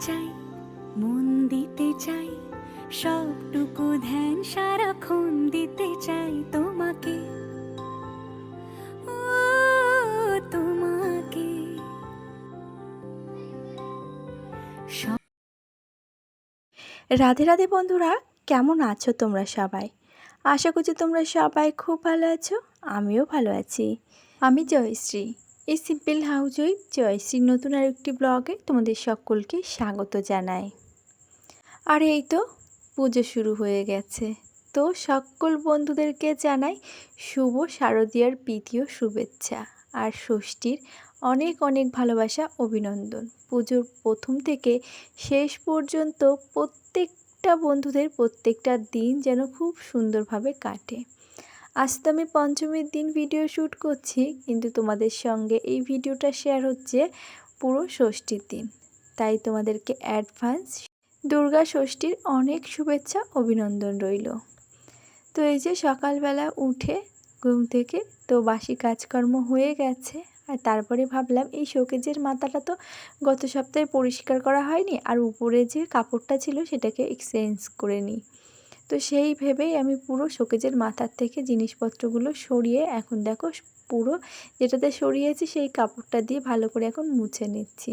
চাই, মন দিতে চাই, সবটুকু ধ্যান সারাক্ষণ দিতে চাই তোমাকে। তোমাকে। রাধে রাধে বন্ধুরা, কেমন আছো তোমরা সবাই? আশা করছি তোমরা সবাই খুব ভালো আছো, আমিও ভালো আছি। আমি জয়শ্রী। এই সিম্পল হাউস ওয়াইফ জয়শ্রীর নতুন আর একটি ব্লগে তোমাদের সকলকে স্বাগত জানাই। আর এই তো পুজো শুরু হয়ে গেছে। তো সকল বন্ধুদেরকে জানাই শুভ শারদীয়ার প্রীতীয় শুভেচ্ছা আর ষষ্ঠীর অনেক অনেক ভালোবাসা, অভিনন্দন। পুজোর প্রথম থেকে শেষ পর্যন্ত প্রত্যেকটা বন্ধুদের প্রত্যেকটা দিন যেন খুব সুন্দরভাবে কাটে। আজ তো আমি পঞ্চমীর দিন ভিডিও শ্যুট করছি, কিন্তু তোমাদের সঙ্গে এই ভিডিওটা শেয়ার হচ্ছে পুরো ষষ্ঠীর দিন। তাই তোমাদেরকে অ্যাডভান্স দুর্গা ষষ্ঠীর অনেক শুভেচ্ছা, অভিনন্দন রইল। তো এই যে সকালবেলা উঠে ঘুম থেকে তো বাসি কাজকর্ম হয়ে গেছে, আর তারপরে ভাবলাম এই শোকেজের মাথাটা তো গত সপ্তাহে পরিষ্কার করা হয়নি, আর উপরে যে কাপড়টা ছিল সেটাকে এক্সচেঞ্জ করে নিই। তো সেই ভেবেই আমি পুরো শোকেজের মাথার থেকে জিনিসপত্রগুলো সরিয়ে এখন দেখো পুরো যেটাতে সরিয়েছি সেই কাপড়টা দিয়ে ভালো করে এখন মুছে নিচ্ছি।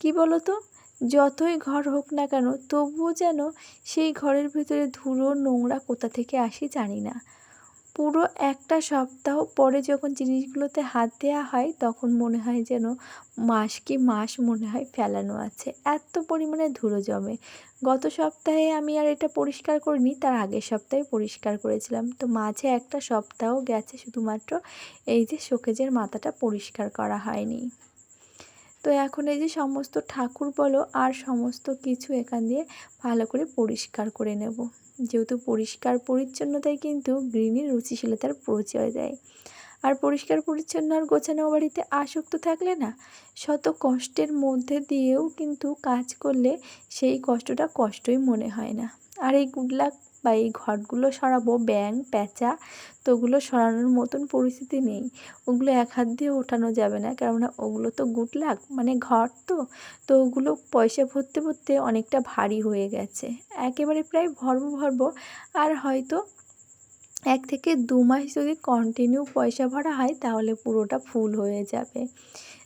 কি বলো তো যতই ঘর হোক না কেন তবুও যেন সেই ঘরের ভেতরে ধুলো নোংরা কোথা থেকে আসি জানি না। পুরো একটা সপ্তাহ পরে যখন জিনিসগুলোতে হাত দেওয়া হয়, তখন মনে হয় যেন মাস কি মাস মনে হয় ফেলানো আছে। এত পরিমাণে ধুলো জমে। গত সপ্তাহে আমি আর এটা পরিষ্কার করিনি, তার আগের সপ্তাহে পরিষ্কার করেছিলাম। তো মাঝে একটা সপ্তাহ গেছে শুধুমাত্র এই যে শোকেজের মাথাটা পরিষ্কার করা হয়নি। তো এখন এই যে সমস্ত ঠাকুর বলো আর সমস্ত কিছু এখান দিয়ে ভালো করে পরিষ্কার করে নেব। যেহেতু পরিষ্কার পরিচ্ছন্নতাই কিন্তু গৃহিণীর রুচিশীলতার পরিচয় দেয়। আর পরিষ্কার পরিচ্ছন্ন আর গোছানো বাড়িতে আসক্ত থাকলে না, শত কষ্টের মধ্যে দিয়েও কিন্তু কাজ করলে সেই কষ্টটা কষ্টই মনে হয় না। আর এই গুডলাক বা এই ঘরগুলো সরাবো ব্যাং প্যাঁচা, তো ওগুলো সরানোর মতন পরিস্থিতি নেই। ওগুলো এক হাত দিয়ে ওঠানো যাবে না, কেননা ওগুলো তো গুডলাক মানে ঘর তো। তো ওগুলো পয়সা ভরতে ভরতে অনেকটা ভারী হয়ে গেছে। একেবারে প্রায় ভরবো ভরবো, আর হয়তো এক থেকে দু মাস যদি কন্টিনিউ পয়সা ভরা হয়, তাহলে পুরোটা ফুল হয়ে যাবে।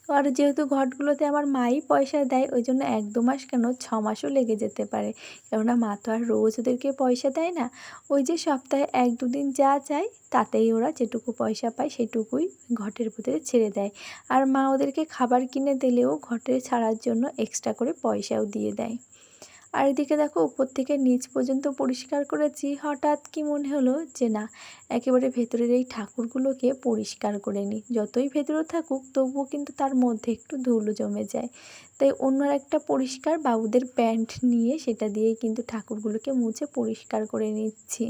আর যেহেতু ঘটগুলোতে আমার মাই পয়সা দেয়, ওই জন্য এক দু মাস কেন ছ মাসও লেগে যেতে পারে। কেননা মা তো আর রোজ ওদেরকে পয়সা দেয় না। ওই যে সপ্তাহে এক দুদিন যা চায়, তাতেই ওরা যেটুকু পয়সা পায়, সেটুকুই ঘটের ভিতরে ছেড়ে দেয়। আর মা ওদেরকে খাবার কিনে দিলেও ঘটে ছাড়ার জন্য এক্সট্রা করে পয়সাও দিয়ে দেয়। আর এদিকে দেখো, উপর থেকে নিচ পর্যন্ত পরিষ্কার করেছি। হঠাৎ কি মনে হলো যে না, একেবারে ভেতরের এই ঠাকুরগুলোকে পরিষ্কার করে নিই। যতই ভেতরে থাকুক, তবুও কিন্তু তার মধ্যে একটু ধুলো জমে যায়। তাই অন্য একটা পরিষ্কার বাবুদের প্যান্ট নিয়ে সেটা দিয়ে কিন্তু ঠাকুরগুলোকে মুছে পরিষ্কার করে নিচ্ছি।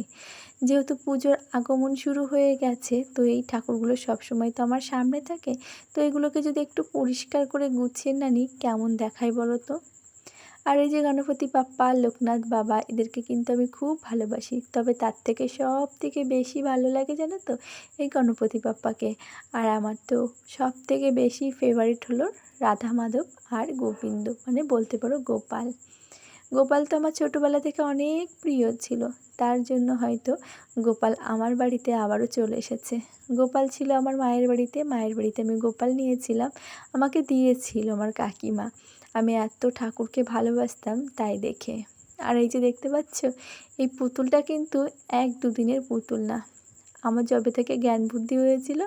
যেহেতু পুজোর আগমন শুরু হয়ে গেছে, তো এই ঠাকুরগুলো সবসময় তো আমার সামনে থাকে। তো এগুলোকে যদি একটু পরিষ্কার করে গুছিয়ে না নিই, কেমন দেখায় বলো তো? আর এই যে গণপতি বাপ্পা, লোকনাথ বাবা, এদেরকে কিন্তু আমি খুব ভালোবাসি। তবে তার থেকে সব থেকে বেশি ভালো লাগে জানো তো? এই গণপতি বাপ্পাকে। আর আমার তো সব থেকে বেশি ফেভারিট হলো রাধা মাধব আর গোবিন্দ। মানে বলতে পারো গোপাল। গোপাল তো আমার ছোটোবেলা থেকে অনেক প্রিয় ছিল। তার জন্য হয়তো গোপাল আমার বাড়িতে আবারও চলে এসেছে। গোপাল ছিল আমার মায়ের বাড়িতে। মায়ের বাড়িতে আমি গোপাল নিয়েছিলাম। আমাকে দিয়েছিল আমার কাকিমা। আমি এত ঠাকুরকে ভালোবাসতাম তাই দেখে। আর এই যে দেখতে পাচ্ছ, এই পুতুলটা কিন্তু এক দুদিনের পুতুল না। আমার যবে থেকে জ্ঞান বুদ্ধি হয়েছিল,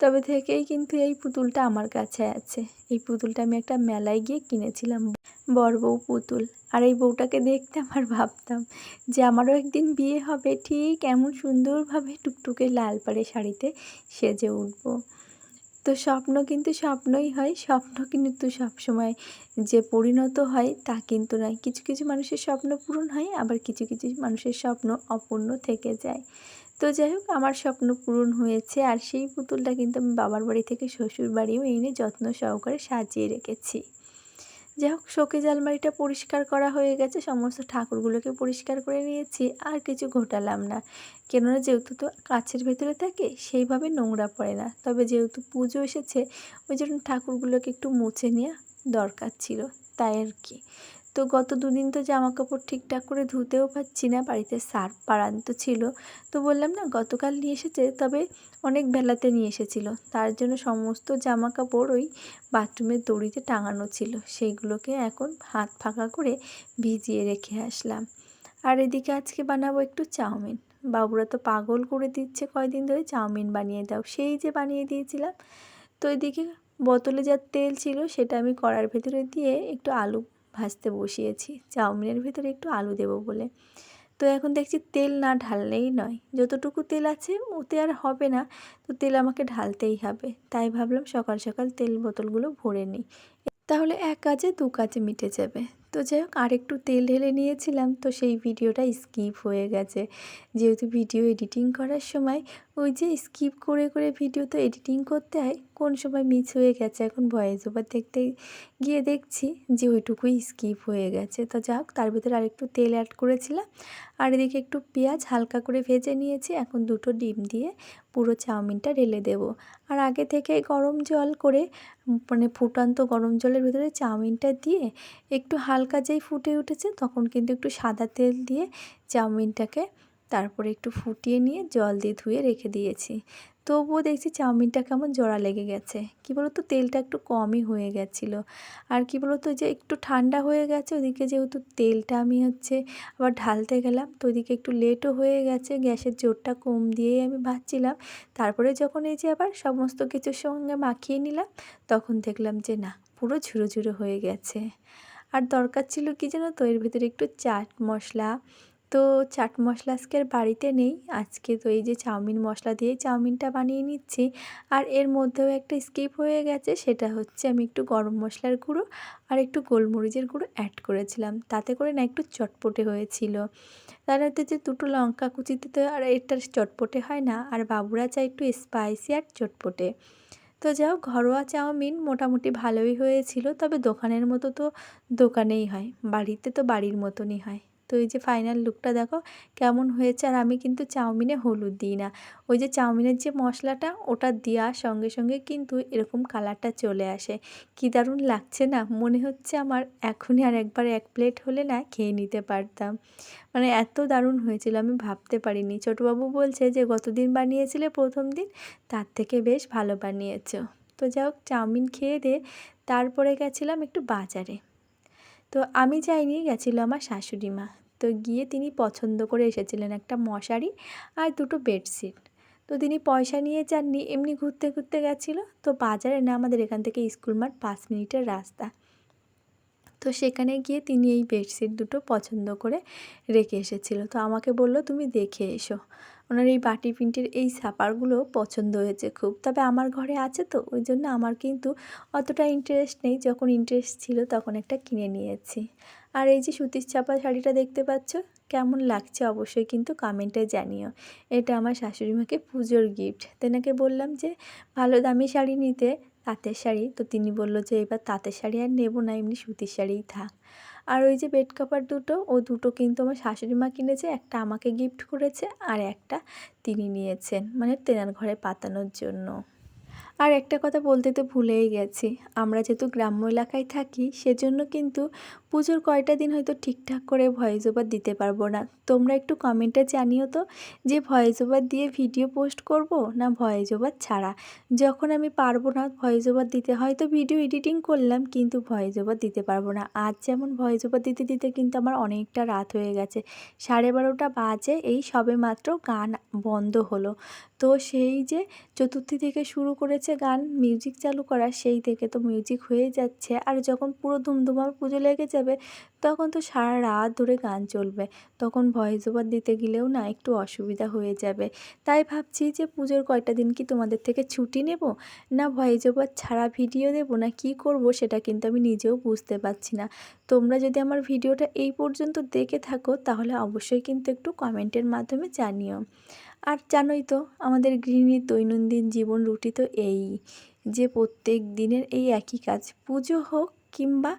তবে থেকেই কিন্তু এই পুতুলটা আমার কাছে আছে। এই পুতুলটা আমি একটা মেলায় গিয়ে কিনেছিলাম বর বউ পুতুল। আর এই বউটাকে দেখতাম আর ভাবতাম যে আমারও একদিন বিয়ে হবে, ঠিক এমন সুন্দরভাবে টুকটুকে লাল পাড়ে শাড়িতে সেজে উঠবো। তো স্বপ্ন কিন্তু স্বপ্নই হয়, স্বপ্ন কিন্তু সবসময় যে পরিণত হয় তা কিন্তু নয়। কিছু কিছু মানুষের স্বপ্ন পূরণ হয়, আবার কিছু কিছু মানুষের স্বপ্ন অপূর্ণ থেকে যায়। তো যাই হোক, আমার স্বপ্ন পূরণ হয়েছে আর সেই পুতুলটা কিন্তু আমি বাবার বাড়ি থেকে শ্বশুর বাড়িও এনে যত্ন সহকারে সাজিয়ে রেখেছি। যাই হোক শোকেজ আলমারিটা পরিষ্কার করা হয়ে গেছে, সমস্ত ঠাকুরগুলোকে পরিষ্কার করে নিয়েছি, আর কিছু ঘটালাম না। কেননা যেহেতু তো কাছের ভেতরে থাকে, সেইভাবে নোংরা পড়ে না। তবে যেহেতু পুজো এসেছে, ওই জন্য ঠাকুরগুলোকে একটু মুছে নেওয়া দরকার ছিল, তাই আর কি। তো গত দুদিন তো জামা কাপড় ঠিকঠাক করে ধুতেও পারছি না, বাড়িতে সার্ফ পাড়ান্ত ছিল। তো বললাম, না, গতকাল নিয়ে এসেছে, তবে অনেক বেলাতে নিয়ে এসেছিল। তার জন্য সমস্ত জামা কাপড় ওই বাথরুমের দড়িতে টাঙানো ছিল। সেইগুলোকে এখন হাত ফাঁকা করে ভিজিয়ে রেখে আসলাম। আর এদিকে আজকে বানাবো একটু চাউমিন। বাবুরা তো পাগল করে দিচ্ছে কয়দিন ধরে চাউমিন বানিয়ে দাও। সেই যে বানিয়ে দিয়েছিলাম। তো এদিকে বোতলে যা তেল ছিল সেটা আমি কড়ার ভেতরে দিয়ে একটু আলু ভাজতে বসিয়েছি। চাউমিনের ভিতরে একটু আলু দেব বলে। তো এখন দেখছি তেল না ঢাললেই নয়। যতটুকু তেল আছে, ওতে আর হবে না। তো তেল আমাকে ঢালতেই হবে। তাই ভাবলাম সকাল সকাল তেল বোতলগুলো ভরে নিই। তাহলে এক কাজে দু কাজে মিটে যাবে। তো যাই হোক আরেকটু তেল ঢেলে নিয়েছিলাম, তো সেই ভিডিওটা স্কিপ হয়ে গেছে। যেহেতু ভিডিও এডিটিং করার সময় ওই যে স্কিপ করে করে ভিডিও তো এডিটিং করতে হয়, কোন সময় মিস হয়ে গেছে, এখন ভয়েস ওভার দেখতে গিয়ে দেখছি যে ওইটুকুই স্কিপ হয়ে গেছে। তো যাক, তার ভিতরে আরেকটু তেল অ্যাড করেছিলাম, আর এদিকে একটু পেঁয়াজ হালকা করে ভেজে নিয়েছি, এখন দুটো ডিম দিয়ে পুরো চাউমিনটা ঢেলে দেব। আর আগে থেকে গরম জল করে মানে ফুটান্ত গরম জলের ভিতরে চাউমিনটা দিয়ে একটু হালকা যেই ফুটে উঠেছে, তখন কিন্তু একটু সাদা তেল দিয়ে চাউমিনটাকে তারপরে একটু ফুটিয়ে নিয়ে জল দিয়ে ধুয়ে রেখে দিয়েছি। তবুও দেখছি চাউমিনটা কেমন জোড়া লেগে গেছে। কী বলো তো তেলটা একটু কমই হয়ে গেছিল। আর কি বলো তো যে একটু ঠান্ডা হয়ে গেছে, ওদিকে যেহেতু তেলটা আমি হচ্ছে আবার ঢালতে গেলাম, তো ওদিকে একটু লেটও হয়ে গেছে, গ্যাসের জোরটা কম দিয়েই আমি ভাজছিলাম। তারপরে যখন এই যে আবার সমস্ত কিছুর সঙ্গে মাখিয়ে নিলাম, তখন দেখলাম যে না, পুরো ঝুরো ঝুরো হয়ে গেছে। আর দরকার ছিল কি জানো তো, এর ভিতরে একটু চাট মশলা তো চাট মশলা আজকে আর বাড়িতে নেই। আজকে তো এই যে চাউমিন মশলা দিয়ে চাউমিনটা বানিয়ে নিচ্ছি। আর এর মধ্যেও একটা স্কিপ হয়ে গেছে, সেটা হচ্ছে আমি একটু গরম মশলার গুঁড়ো আর একটু গোলমরিচের গুঁড়ো অ্যাড করেছিলাম। তাতে করে না একটু চটপটে হয়েছিল। তার হচ্ছে যে দুটো লঙ্কা কুচিতে তো আর এটা চটপটে হয় না। আর বাবুরা চায় একটু স্পাইসি আর চটপটে। তো যাও, ঘরোয়া চাউমিন মোটামুটি ভালোই হয়েছিল, তবে দোকানের মতো তো দোকানেই হয়, বাড়িতে তো বাড়ির মতনই হয়। তো এই যে ফাইনাল লুকটা দেখো, কেমন হয়েছে? আর আমি কিন্তু চাউমিনে হলুদ দিই না। ওই যে চাউমিনের যে মশলাটা, ওটা দেওয়ার সঙ্গে সঙ্গে কিন্তু এরকম কালারটা চলে আসে। কি দারুণ লাগছে না? মনে হচ্ছে আমার এখনই আর একবার এক প্লেট হলে না খেয়ে নিতে পারতাম। মানে এত দারুণ হয়েছিল, আমি ভাবতে পারিনি। ছোটোবাবু বলছে যে, গতদিন বানিয়েছিলে প্রথম দিন, তার থেকে বেশ ভালো বানিয়েছ। তো যাই হোক, চাউমিন খেয়ে দিয়ে তারপরে গেছিলাম একটু বাজারে। তো আমি যাইনি গেছিল আমার শাশুড়ি মা। তো গিয়ে তিনি পছন্দ করে এসেছিলেন একটা মশারি আর দুটো বেডশিট। তো তিনি পয়সা নিয়ে যাননি, এমনি ঘুরতে ঘুরতে গেছিল। তো বাজারে না আমাদের এখান থেকে স্কুল মাঠ পাঁচ মিনিটের রাস্তা। তো সেখানে গিয়ে তিনি এই বেডশিট দুটো পছন্দ করে রেখে এসেছিল। তো আমাকে বলল, তুমি দেখে এসো। ওনার এই বাটি প্রিন্টের এই সাপারগুলো পছন্দ হয়েছে খুব। তবে আমার ঘরে আছে তো, ওই জন্য আমার কিন্তু অতটা ইন্টারেস্ট নেই। যখন ইন্টারেস্ট ছিল তখন একটা কিনে নিয়েছি। আর এই যে সুতির ছাপা শাড়িটা দেখতে পাচ্ছ, কেমন লাগছে অবশ্যই কিন্তু কমেন্টে জানিও। এটা আমার শাশুড়ি মাকে পুজোর গিফট তেনাকে বললাম যে, ভালো দামি শাড়ি নিতে তাঁতের শাড়ি। তো তিনি বলল যে, এবার তাঁতের শাড়ি আর নেব না, এমনি সুতির শাড়িই থাক। আর ওই যে বেড কাভার দুটো, ও দুটো কিন্তু আমার শাশুড়ি মা কিনেছে, একটা আমাকে গিফট করেছে আর একটা তিনি নিয়েছেন মানে তেনার ঘরে পাতানোর জন্য। আর একটা কথা বলতে তো ভুলেই গেছি, আমরা যেহেতু গ্রাম্য এলাকায় থাকি, সেজন্য কিন্তু পুজোর কয়টা দিন হয়তো ঠিকঠাক করে ভয়েস ওভার দিতে পারব না। তোমরা একটু কমেন্টে জানিও তো যে ভয়েস ওভার দিয়ে ভিডিও পোস্ট করব না ভয়েস ওভার ছাড়া। যখন আমি পারব না ভয়েস ওভার দিতে, হয়তো ভিডিও এডিটিং করলাম কিন্তু ভয়েস ওভার দিতে পারব না। আজ যেমন ভয়েস ওভার দিতে দিতে কিন্তু আমার অনেকটা রাত হয়ে গেছে। সাড়ে বারোটা বাজে, এই সবে মাত্র গান বন্ধ হলো। তো সেই যে চতুর্থী থেকে শুরু করেছে গান মিউজিক চালু করা, সেই থেকে তো মিউজিক হয়ে যাচ্ছে। আর যখন পুরো ধুমধুমার পুজো লেগে যাবে। তখন তো সারা রাত ধরে গান চলবে। তখন ভয়েস ওভার দিতে গেলেও না একটু অসুবিধা হয়ে যাবে। তাই ভাবছি যে পুজোর কয়টা দিন কি তোমাদের থেকে ছুটি নেব? না ভয়েস ওভার ছাড়া ভিডিও দেবো? না কি করব? সেটা কিন্তু আমি নিজেও বুঝতে পারছি না। তোমরা যদি আমার ভিডিওটা এই পর্যন্ত দেখে থাকো, তাহলে অবশ্যই কিন্তু একটু কমেন্টের মাধ্যমে জানিও। আর জানোই তো, আমাদের গৃহিণীর দৈনন্দিন জীবন রুটি তো এই যে প্রত্যেক দিনের এই একই কাজ। পুজো হোক কিংবা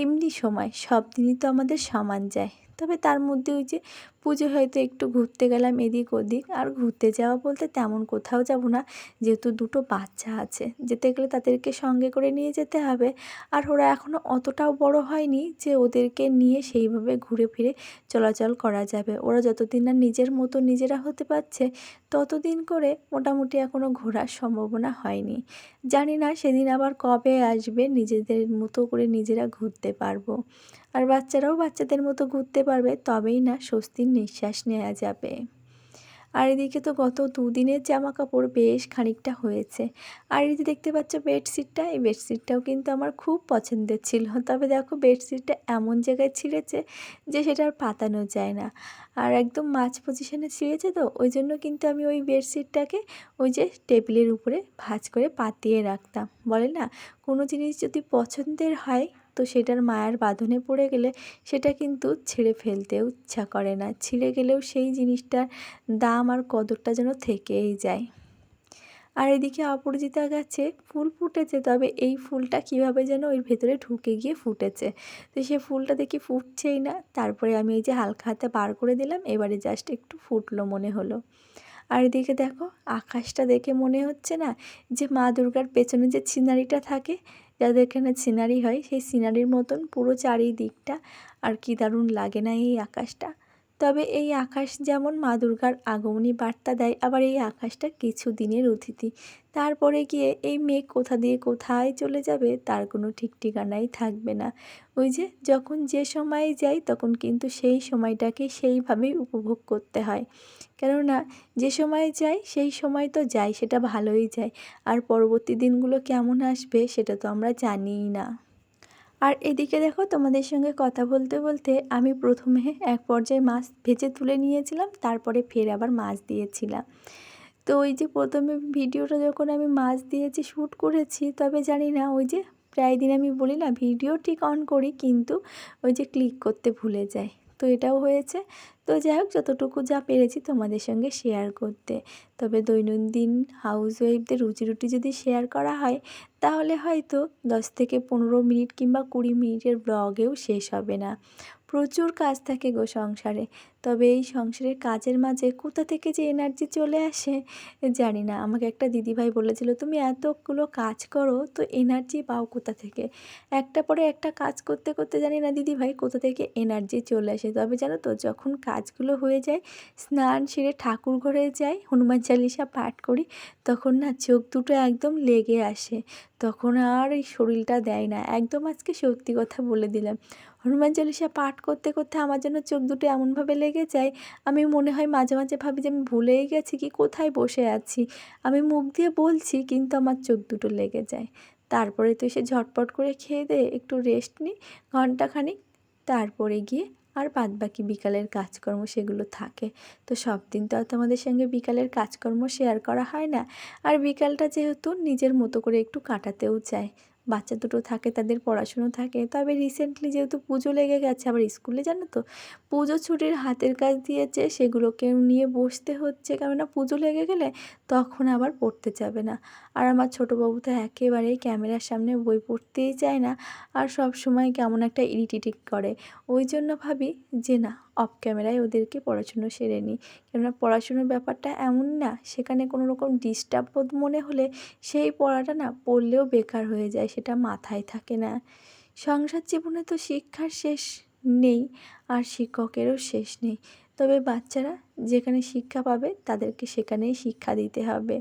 এমনি সময় সব দিনই তো আমাদের সমান যায়। তবে তার মধ্যে ওই যে পুজো হয়তো একটু ঘুরতে গেলাম এদিক ওদিক, আর ঘুরতে যাওয়া বলতে তেমন কোথাও যাব না। যেহেতু দুটো বাচ্চা আছে, যেতে গেলে তাদেরকে সঙ্গে করে নিয়ে যেতে হবে। আর ওরা এখনও অতটাও বড় হয়নি যে ওদেরকে নিয়ে সেইভাবে ঘুরে ফিরে চলাচল করা যাবে। ওরা যতদিন না নিজের মতো নিজেরা হতে পারছে ততদিন করে মোটামুটি এখনও ঘোরার সম্ভাবনা হয়নি। জানি না সেদিন আবার কবে আসবে, নিজেদের মতো করে নিজেরা ঘুরতে পারব। আর বাচ্চারাও বাচ্চাদের মতো ঘুরতে পারবে, তবেই না স্বস্তির নিঃশ্বাস নেওয়া যাবে। আর এদিকে তো গত দুদিনের জামা কাপড় বেশ খানিকটা হয়েছে। আর যে দেখতে পাচ্ছ বেডশিটটা, এই বেডশিটটাও কিন্তু আমার খুব পছন্দের ছিল। তবে দেখো বেডশিটটা এমন জায়গায় ছিঁড়েছে যে সেটা আর পাতানো যায় না। আর একদম মাছ পজিশনে ছিঁড়েছে তো, ওই জন্য কিন্তু আমি ওই বেডশিটটাকে ওই যে টেবিলের উপরে ভাঁজ করে পাতিয়ে রাখতাম। বলে না, কোনো জিনিস যদি পছন্দের হয় তো সেটার মায়ার বাঁধনে পড়ে গেলে সেটা কিন্তু ছেড়ে ফেলতেও ইচ্ছা করে না। ছিঁড়ে গেলেও সেই জিনিসটার দাম আর কদরটা যেন থেকেই যায়। আর এদিকে অপরাজিতা গাছে ফুল ফুটেছে, তবে এই ফুলটা কীভাবে যেন ওই ভেতরে ঢুকে গিয়ে ফুটেছে? তো সে ফুলটা দেখি ফুটছেই না। তারপরে আমি এই যে হালকা হাতে বার করে দিলাম, এবারে জাস্ট একটু ফুটলো মনে হলো। আর এদিকে দেখো, আকাশটা দেখে মনে হচ্ছে না যে মা দুর্গার পেছনে যে সিনারিটা থাকে যাদের এখানে সিনারি হয়, সেই সিনারির মতন পুরো চারিদিকটা আর কি দারুণ লাগে না এই আকাশটা। তবে এই আকাশ যেমন মা দুর্গার আগমনী বার্তা দেয়, আবার এই আকাশটা কিছু দিনের অতিথি। তারপরে গিয়ে এই মেঘ কোথা দিয়ে কোথায় চলে যাবে তার কোনো ঠিক ঠিকানাই থাকবে না। ওই যে যখন যে সময়ে যাই তখন কিন্তু সেই সময়টাকে সেইভাবেই উপভোগ করতে হয়। কেননা যে সময় যাই সেই সময় তো যাই, সেটা ভালোই যায়। আর পরবর্তী দিনগুলো কেমন আসবে সেটা তো আমরা জানিই না। আর এদিকে দেখো তোমাদের সঙ্গে কথা বলতে বলতে আমি প্রথমে এক পর্যায়ে মাছ ভেজে তুলে নিয়েছিলাম, তারপরে ফের আবার মাছ দিয়েছিলাম। তো ওই যে প্রথমে ভিডিওটা যখন আমি মাছ দিয়েছি, শ্যুট করেছি, তবে জানি না, ওই যে প্রায় দিন আমি বলি না, ভিডিও ঠিক অন করি, কিন্তু ওই যে ক্লিক করতে ভুলে যাই। তো এটাও হয়েছে। তো যাই হোক, যতটুকু যা পেরেছি তোমাদের সঙ্গে শেয়ার করতে। তবে দৈনন্দিন হাউসওয়াইফদের রুচি রুটি যদি শেয়ার করা হয়, তাহলে হয়তো দশ থেকে পনেরো মিনিট কিংবা কুড়ি মিনিটের ব্লগেও শেষ হবে না। প্রচুর কাজ থাকে গো সংসারে। তবে এই সংসারের কাজের মাঝে কোথা থেকে যে এনার্জি চলে আসে, জানি না। আমাকে একটা দিদিভাই বলেছিল, তুমি এতগুলো কাজ করো, তো এনার্জি পাও কোথা থেকে? একটা পরে একটা কাজ করতে করতে জানি না দিদিভাই কোথা থেকে এনার্জি চলে আসে। তবে জানো তো, যখন কাজগুলো হয়ে যায়, স্নান সেরে ঠাকুর ঘরে যাই, হনুমান চালিসা পাঠ করি, তখন না চোখ দুটো একদম লেগে আসে। তখন আর এই শরীরটা দেয় না। একদম আজকে সত্যি কথা বলে দিলাম। হনুমান চল্লিশা পাঠ করতে করতে আমার জন্য চোখ দুটো এমনভাবে লেগে যায়, আমি মনে হয় মাঝে মাঝে ভাবি যে আমি ভুলেই গেছি কি কোথায় বসে আছি। আমি মুখ দিয়ে বলছি, কিন্তু আমার চোখ দুটো লেগে যায়। তারপরে তো এসে ঝটপট করে খেয়ে দে, একটু রেস্ট নিই ঘন্টাখানিক। তারপরে গিয়ে আর বাদ বাকি বিকালের কাজকর্ম সেগুলো থাকে। তো সব দিন তো আর তোমাদের সঙ্গে বিকালের কাজকর্ম শেয়ার করা হয় না। আর বিকালটা যেহেতু নিজের মতো করে একটু কাটাতেও চায়। বাচ্চা দুটো থাকে, তাদের পড়াশুনো থাকে। তবে রিসেন্টলি যেহেতু পুজো লেগে গেছে, আবার স্কুলে জানো তো, পুজো ছুটির হাতের কাজ দিয়েছে, সেগুলোকে নিয়ে বসতে হচ্ছে। কেননা পুজো লেগে গেলে তখন আবার পড়তে যাবে না। আর আমার ছোটো বাবু তো একেবারেই ক্যামেরার সামনে বই পড়তেই চায় না, আর সব সময় কেমন একটা ইরিটিটিক করে। ওই জন্য ভাবি যে না অফ ক্যামেরায় ওদেরকে পড়াশুনো সেরে নিই। কেননা পড়াশুনোর ব্যাপারটা এমন না, সেখানে কোনো রকম ডিস্টার্ব বোধ মনে হলে সেই পড়াটা না পড়লেও বেকার হয়ে যায়, সেটা মাথায় থাকে না। সংসার জীবনে তো শিক্ষার শেষ নেই, আর শিক্ষকেরও শেষ নেই। তবে বাচ্চারা যেখানে শিক্ষা পাবে, তাদেরকে সেখানেই শিক্ষা দিতে হবে।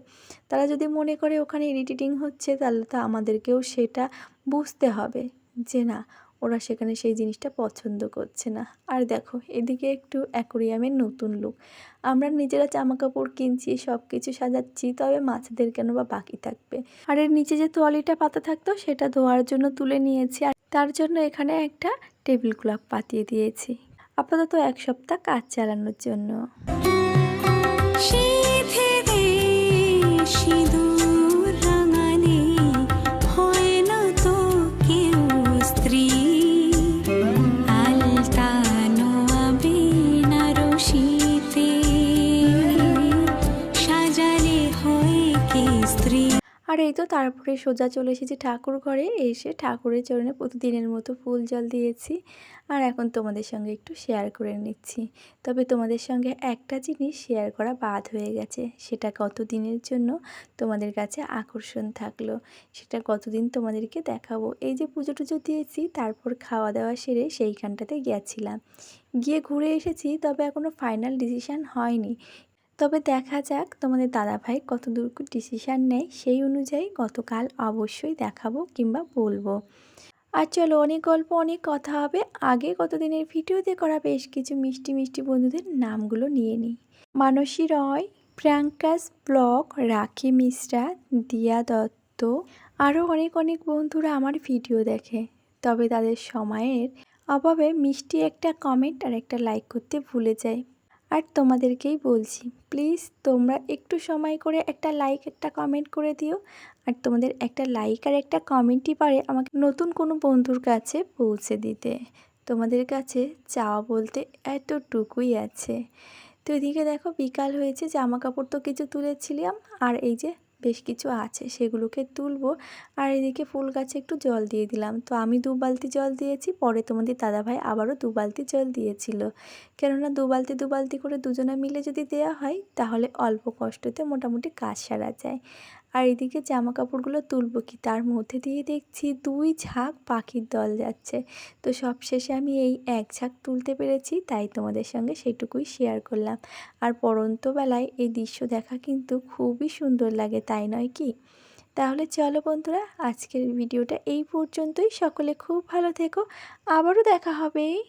তারা যদি মনে করে ওখানে ইরিটেটিং হচ্ছে, তাহলে তো আমাদেরকেও সেটা বুঝতে হবে যে না ওরা সেখানে সেই জিনিসটা পছন্দ করছে না। আর দেখো, এদিকে একটু অ্যাকোরিয়ামের নতুন লুক আমরা নিজেরা জামা কাপড় কিনছি সব কিছু সাজাচ্ছি, তবে মাছেদের কেন বা বাকি থাকবে? আর এর নিচে যে তোয়ালিটা পাতা থাকতো, সেটা ধোয়ার জন্য তুলে নিয়েছি। আর তার জন্য এখানে একটা টেবিল ক্লক পাতিয়ে দিয়েছি। আপাতত এক সপ্তাহ কাজ চালানোর জন্য। আর এই তো তারপরে সোজা চলে এসেছি ঠাকুর ঘরে। এসে ঠাকুরের চরণে প্রতিদিনের মতো ফুল জল দিয়েছি। আর এখন তোমাদের সঙ্গে একটু শেয়ার করে নিচ্ছি। তবে তোমাদের সঙ্গে একটা জিনিস শেয়ার করা বাদ হয়ে গেছে। সেটা কতদিনের জন্য তোমাদের কাছে আকর্ষণ থাকল? সেটা কতদিন তোমাদেরকে দেখাবো? এই যে পুজো টুজো দিয়েছি, তারপর খাওয়া দাওয়া সেরে সেইখানটাতে গিয়েছিলাম। গিয়ে ঘুরে এসেছি, তবে এখনও ফাইনাল ডিসিশান হয়নি। তবে দেখা যাক তোমাদের দাদাভাই কত দূর ডিসিশান নেয়। সেই অনুযায়ী গতকাল অবশ্যই দেখাবো কিংবা বলব। আর চলো অনেক গল্প, অনেক কথা হবে। আগে কতদিনের ভিডিওতে করা বেশ কিছু মিষ্টি মিষ্টি বন্ধুদের নামগুলো নিয়ে নিই। মানসী রয়, প্রিয়াঙ্কাস ব্লগ রাখি মিশ্রা, দিয়া দত্ত আরও অনেক অনেক বন্ধুরা আমার ভিডিও দেখে। তবে তাদের সময়ের অভাবে মিষ্টি একটা কমেন্ট আর একটা লাইক করতে ভুলে যায় আর তোমাদেরকেই বলছি প্লিজ তোমরা একটু সময় করে একটা লাইক একটা কমেন্ট করে দিও। আর তোমাদের একটা লাইক আর একটা কমেন্টই পারে আমাকে নতুন কোনো বন্ধুর কাছে পৌঁছে দিতে। তোমাদের কাছে চাওয়া বলতে এতটুকুই আছে। তো এদিকে দেখো বিকাল হয়েছে, জামা কাপড় তো কিছু তুলেছিলাম। আর এই যে বেশ কিছু আছে, সেগুলোকে তুলবো। আর এদিকে ফুল গাছে একটু জল দিয়ে দিলাম। তো আমি দু বালতি জল দিয়েছি, পরে তোমাদের দাদাভাই আবারও দু বালতি জল দিয়েছিল। কেননা দু বালতি দু বালতি করে দুজনে মিলে যদি দেওয়া হয়, তাহলে অল্প কষ্টতে মোটামুটি কাজ সারা যায়। আর এদিকে জামা কাপড়গুলো তুলবো কি? তার মধ্যে দিয়ে দেখছি দুই ঝাঁক পাখির দল যাচ্ছে। তো সবশেষে আমি এই এক ঝাঁক তুলতে পেরেছি, তাই তোমাদের সঙ্গে সেটুকুই শেয়ার করলাম। আর পরন্ত বেলায় এই দৃশ্য দেখা কিন্তু খুবই সুন্দর লাগে, তাই নয় কি? তাহলে চলো বন্ধুরা, আজকের ভিডিওটা এই পর্যন্তই। সকলে খুব ভালো থেকো। আবারও দেখা হবে।